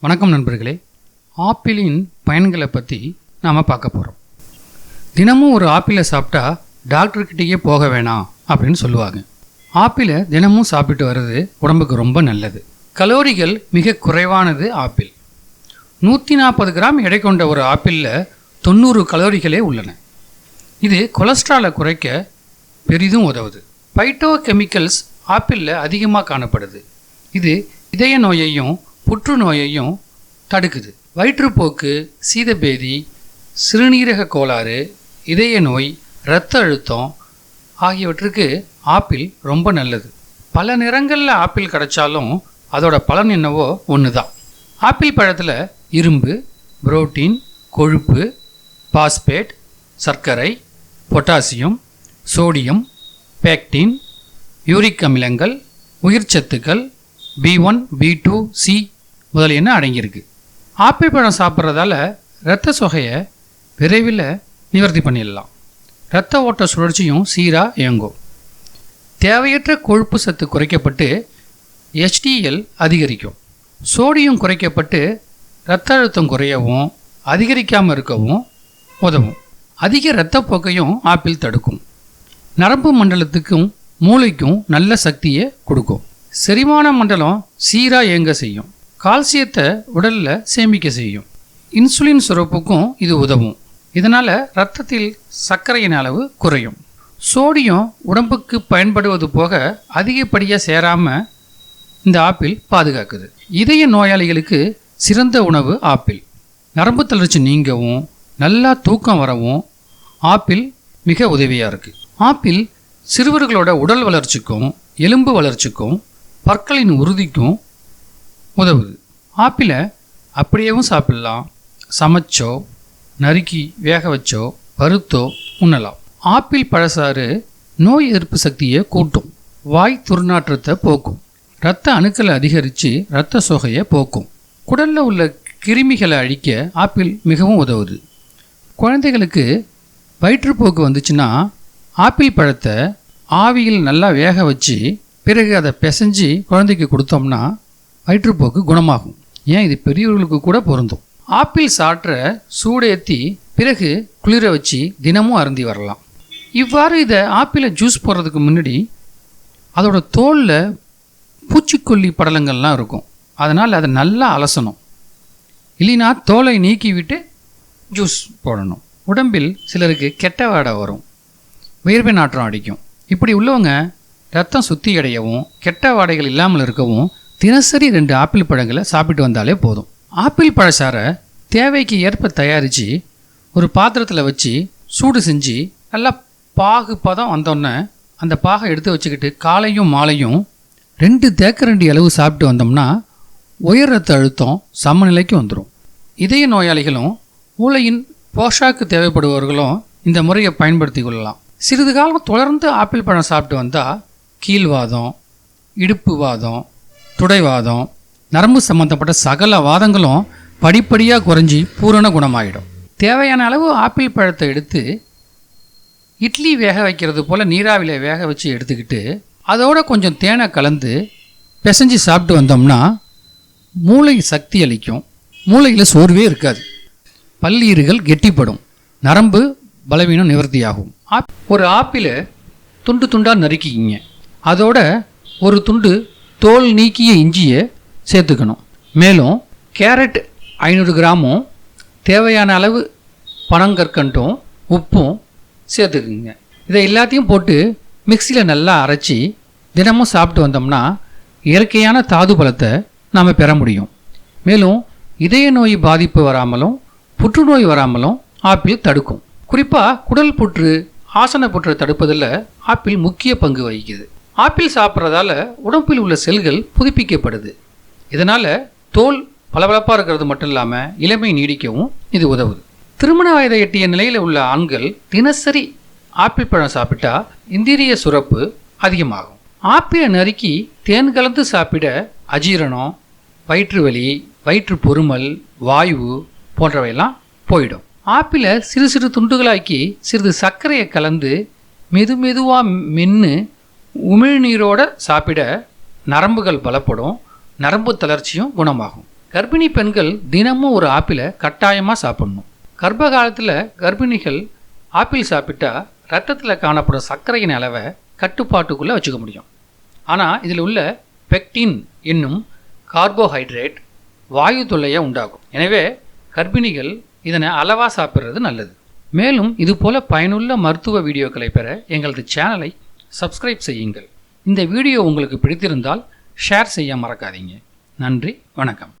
வணக்கம் நண்பர்களே. ஆப்பிளின் பயன்களை பற்றி நாம் பார்க்க போகிறோம் தினமும் ஒரு ஆப்பிளை சாப்பிட்டா டாக்டர்கிட்டயே போக வேணாம் அப்படின்னு சொல்லுவாங்க. ஆப்பிளை தினமும் சாப்பிட்டு வர்றது உடம்புக்கு ரொம்ப நல்லது. கலோரிகள் மிக குறைவானது ஆப்பிள். நூற்றி நாற்பது கிராம் எடை கொண்ட ஒரு ஆப்பிளில் தொண்ணூறு கலோரிகளே உள்ளன. இது கொலஸ்ட்ராலை குறைக்க பெரிதும் உதவுது. பைட்டோ கெமிக்கல்ஸ் ஆப்பிளில் அதிகமாக காணப்படுது. இது இதய நோயையும் புற்றுநோயையும் தடுக்குது. வயிற்றுப்போக்கு சீதபேதி சிறுநீரக கோளாறு இதய நோய் இரத்த அழுத்தம் ஆகியவற்றுக்கு ஆப்பிள் ரொம்ப நல்லது. பல நிறங்களில் ஆப்பிள் கிடைச்சாலும் அதோட பலன் என்னவோ ஒன்று தான் ஆப்பிள் பழத்தில் இரும்பு புரோட்டீன் கொழுப்பு பாஸ்பேட் சர்க்கரை பொட்டாசியம் சோடியம் பேக்டின் யூரிக் அமிலங்கள் உயிர்ச்சத்துக்கள் B one B two C முதலியன அடங்கியிருக்கு. ஆப்பிள் பழம் சாப்பிட்றதால இரத்த சொகையை விரைவில் நிவர்த்தி பண்ணிடலாம். இரத்த ஓட்ட சுழற்சியும் சீராக இயங்கும். தேவையற்ற கொழுப்பு சத்து குறைக்கப்பட்டு எச்டிஎல் அதிகரிக்கும். சோடியம் குறைக்கப்பட்டு இரத்த அழுத்தம் குறையவும் அதிகரிக்காமல் இருக்கவும் உதவும். அதிக இரத்தப்போக்கையும் ஆப்பிள் தடுக்கும். நரம்பு மண்டலத்துக்கும் மூளைக்கும் நல்ல சக்தியை கொடுக்கும். செரிமான மண்டலம் சீராக இயங்க செய்யும். கால்சியத்தை உடலில் சேமிக்க செய்யும். இன்சுலின் சுரப்புக்கும் இது உதவும். இதனால் ரத்தத்தில் சர்க்கரையின் அளவு குறையும். சோடியம் உடம்புக்கு பயன்படுவது போக அதிகப்படியாக சேராமல் இந்த ஆப்பிள் பாதுகாக்குது. இதய நோயாளிகளுக்கு சிறந்த உணவு ஆப்பிள். நரம்பு தளர்ச்சி நீங்கவும் நல்லா தூக்கம் வரவும் ஆப்பிள் மிக உதவியாக இருக்குது ஆப்பிள் சிறுவர்களோட உடல் வளர்ச்சிக்கும் எலும்பு வளர்ச்சிக்கும் பற்களின் உறுதிக்கும் உதவுது. ஆப்பிளை அப்படியேவும் சாப்பிடலாம். சமைச்சோ நறுக்கி வேக வச்சோ பருத்தோ உண்ணலாம். ஆப்பிள் பழசாறு நோய் எதிர்ப்பு சக்தியை கூட்டும். வாய் துர்நாற்றத்தை போக்கும். இரத்த அணுக்களை அதிகரித்து இரத்த சோகையை போக்கும். குடலில் உள்ள கிருமிகளை அழிக்க ஆப்பிள் மிகவும் உதவுது. குழந்தைகளுக்கு வயிற்றுப்போக்கு வந்துச்சுன்னா ஆப்பிள் பழத்தை ஆவியில் நல்லா வேக வச்சு பிறகு அதை பிசைஞ்சு குழந்தைக்கு கொடுத்தோம்னா வயிற்றுப்போக்கு குணமாகும். ஏன் இது பெரியவர்களுக்கு கூட பொருந்தும்? ஆப்பிள் சாற்ற சூடேற்றி பிறகு குளிர வச்சு தினமும் அருந்தி வரலாம். இவ்வாறு இதை ஆப்பிளை ஜூஸ் போடுறதுக்கு முன்னாடி அதோட தோலில் பூச்சிக்கொல்லி படலங்கள்லாம் இருக்கும். அதனால் அதை நல்லா அலசணும். இல்லைனா தோலை நீக்கி விட்டு ஜூஸ் போடணும். உடம்பில் சிலருக்கு கெட்ட வாடை வரும். வேர்வை நாற்றம் அடிக்கும். இப்படி உள்ளவங்க ரத்தம் சுத்தி அடையவும் கெட்ட வாடைகள் இல்லாமல் இருக்கவும் தினசரி ரெண்டு ஆப்பிள் பழங்களை சாப்பிட்டு வந்தாலே போதும். ஆப்பிள் பழச்சாரை தேவைக்கு ஏற்ப தயாரித்து ஒரு பாத்திரத்தில் வச்சு சூடு செஞ்சு நல்லா பாகு பதம் வந்தோடனே அந்த பாகை எடுத்து வச்சுக்கிட்டு காலையும் மாலையும் ரெண்டு தேக்கரண்டி அளவு சாப்பிட்டு வந்தோம்னா உயர் ரத்த அழுத்தம் சமநிலைக்கு வந்துடும் இதய நோயாளிகளும் மூளையின் போஷாக்கு தேவைப்படுபவர்களும் இந்த முறையை பயன்படுத்தி கொள்ளலாம். சிறிது காலம் தொடர்ந்து ஆப்பிள் பழம் சாப்பிட்டு வந்தால் கீழ்வாதம் இடுப்பு வாதம் துடைவாதம் நரம்பு சம்பந்தப்பட்ட சகல வாதங்களும் படிப்படியாக குறைஞ்சி பூரண குணமாயிடும். தேவையான அளவு ஆப்பிள் பழத்தை எடுத்து இட்லி வேக வைக்கிறது போல் நீராவில வேக வச்சு எடுத்துக்கிட்டு அதோட கொஞ்சம் தேனை கலந்து பிசைஞ்சு சாப்பிட்டு வந்தோம்னா மூளை சக்தி அளிக்கும். மூளையில் சோர்வே இருக்காது. பல்லீறுகள் கெட்டிப்படும். நரம்பு பலவீனம் நிவர்த்தியாகும். ஆப் ஒரு ஆப்பிளை துண்டு துண்டாக நறுக்கிக்கிங்க. அதோட ஒரு துண்டு தோல் நீக்கிய இஞ்சியை சேர்த்துக்கணும். மேலும் கேரட் ஐநூறு கிராமும் தேவையான அளவு பனங்கற்கண்டும் உப்பும் சேர்த்துக்குங்க. இதை எல்லாத்தையும் போட்டு மிக்சியில் நல்லா அரைச்சி தினமும் சாப்பிட்டு வந்தோம்னா இயற்கையான தாது பலத்தை நாம் பெற முடியும். மேலும் இதய நோய் பாதிப்பு வராமலும் புற்றுநோய் வராமலும் ஆப்பிள் தடுக்கும். குறிப்பாக குடல் புற்று ஆசன புற்றை தடுப்பதில் ஆப்பிள் முக்கிய பங்கு வகிக்குது. ஆப்பிள் சாப்பிட்றதால உடம்பில் உள்ள செல்கள் புதுப்பிக்கப்படுது. இதனால் தோல் பளபளப்பாக இருக்கிறது மட்டும் இல்லாமல் இளமை நீடிக்கவும் இது உதவுது. திருமண வயதை எட்டிய நிலையில் உள்ள ஆண்கள் தினசரி ஆப்பிள் பழம் சாப்பிட்டா இந்திரிய சுரப்பு அதிகமாகும். ஆப்பிளை நறுக்கி தேன் கலந்து சாப்பிட அஜீரணம் வயிற்று வலி வயிற்று பொறுமல் வாயு போன்றவையெல்லாம் போயிடும். ஆப்பிளை சிறு சிறு துண்டுகளாக்கி சிறிது சர்க்கரையை கலந்து மெது மெதுவாக மென்று உமிழ்நீரோட சாப்பிட நரம்புகள் பலப்படும் நரம்பு தளர்ச்சியும் குணமாகும். கர்ப்பிணி பெண்கள் தினமும் ஒரு ஆப்பிளை கட்டாயமாக சாப்பிடணும். கர்ப்ப காலத்தில் கர்ப்பிணிகள் ஆப்பிள் சாப்பிட்டா ரத்தத்தில் காணப்படும் சர்க்கரையின் அளவை கட்டுப்பாட்டுக்குள்ளே வச்சுக்க முடியும். ஆனால் இதில் உள்ள பெக்டின் என்னும் கார்போஹைட்ரேட் வாயு தொல்லையை உண்டாகும். எனவே கர்ப்பிணிகள் இதனை அளவாக சாப்பிட்றது நல்லது. மேலும் இதுபோல பயனுள்ள மருத்துவ வீடியோக்களை பெற எங்களது சேனலை சப்ஸ்கிரைப் செய்யுங்கள். இந்த வீடியோ உங்களுக்கு பிடித்திருந்தால் ஷேர் செய்ய மறக்காதீங்க. நன்றி வணக்கம்.